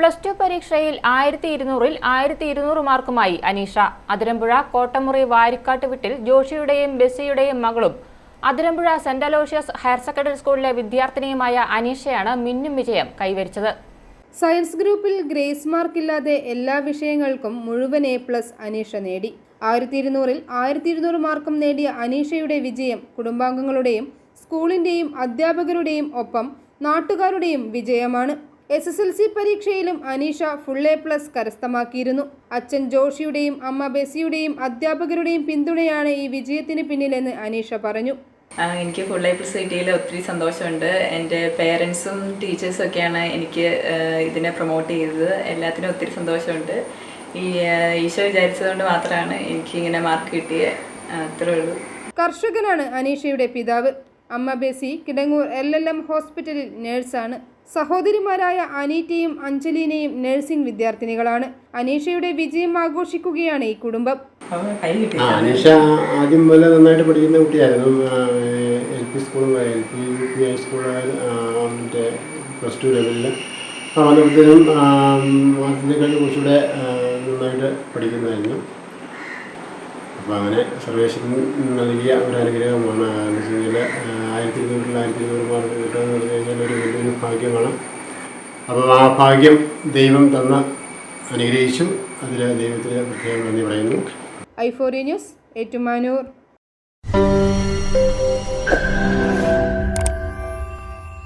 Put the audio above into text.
Plus two പരീക്ഷയിൽ ആയിരത്തി ഇരുന്നൂറിൽ ആയിരത്തി ഇരുന്നൂറ് മാർക്കുമായി അനീഷ. അതിരമ്പുഴ കോട്ടമുറി വാരിക്കാട്ട് വീട്ടിൽ ജോഷിയുടെയും ബെസ്സിയുടെയും മകളും. Athirampuzha saint Aloysius higher secondary സ്കൂളിലെ വിദ്യാർത്ഥിനിയുമായ അനീഷയാണ് മിന്നും വിജയം കൈവരിച്ചത്. സയൻസ് ഗ്രൂപ്പിൽ ഗ്രേസ് മാർക്ക് ഇല്ലാതെ എല്ലാ വിഷയങ്ങൾക്കും മുഴുവൻ എ പ്ലസ് അനീഷ നേടി. ആയിരത്തി ഇരുന്നൂറിൽ ആയിരത്തി ഇരുന്നൂറ് മാർക്കും നേടിയ അനീഷയുടെ വിജയം കുടുംബാംഗങ്ങളുടെയും സ്കൂളിന്റെയും അധ്യാപകരുടെയും ഒപ്പം നാട്ടുകാരുടെയും വിജയമാണ്. എസ് എസ് എൽ സി പരീക്ഷയിലും അനീഷ ഫുൾ എ പ്ലസ് കരസ്ഥമാക്കിയിരുന്നു. അച്ഛൻ ജോഷിയുടെയും അമ്മ ബെസിയുടെയും അധ്യാപകരുടെയും പിന്തുണയാണ് ഈ വിജയത്തിന് പിന്നിലെന്ന് അനീഷ പറഞ്ഞു. എനിക്ക് ഫുൾ എ പ്ലസ് കിട്ടിയതിൽ ഒത്തിരി സന്തോഷമുണ്ട്. എന്റെ പേരൻസും ടീച്ചേഴ്സും ഒക്കെയാണ് എനിക്ക് ഇതിനെ പ്രൊമോട്ട് ചെയ്തത്. എല്ലാത്തിനും ഒത്തിരി സന്തോഷമുണ്ട്. ഈ ഈശോ വിചാരിച്ചതുകൊണ്ട് മാത്രമാണ് എനിക്ക് ഇങ്ങനെ മാർക്ക് കിട്ടിയത് അത്രേ ഉള്ളൂ. കർഷകനാണ് അനീഷയുടെ പിതാവ്. അമ്മ Bessy Kidangoor L L M ഹോസ്പിറ്റലിൽ നേഴ്സാണ്. സഹോദരിമാരായ അനീറ്റയും അഞ്ജലീനയും നഴ്സിംഗ് വിദ്യാർത്ഥിനികളാണ്. അനീഷയുടെ വിജയം ആഘോഷിക്കുകയാണ് ഈ കുടുംബം. അനീഷ ആദ്യം മുതലേ നന്നായിട്ട് പഠിക്കുന്ന കുട്ടിയായിരുന്നു. എൽ പി സ്കൂളും L P U P high school മറ്റേ പ്ലസ് ടു ലെവലിൽ വന്നപ്പോഴത്തേനും മാസത്തിനേക്കാൾ കുറച്ചുകൂടെ നന്നായിട്ട് പഠിക്കുന്നതായിരുന്നു. അപ്പോൾ അങ്ങനെ സർവേശ്വരൻ നൽകിയ ഒരു അനുഗ്രഹമാണ് എന്ന് ആയിരത്തി ഇരുന്നൂറിൽ ആയിരത്തി ഇരുന്നൂറ് മാർക്ക് കിട്ടുക എന്ന് പറഞ്ഞു കഴിഞ്ഞാൽ ഒരു വലിയൊരു ഭാഗ്യമാണ്. അപ്പോൾ ആ ഭാഗ്യം ദൈവം തന്ന അനുഗ്രഹിച്ചു. അതിൽ ദൈവത്തിന് പ്രത്യേകം നന്ദി പറയുന്നു. ഐ ഫോറി ന്യൂസ് ഏറ്റുമാനൂർ.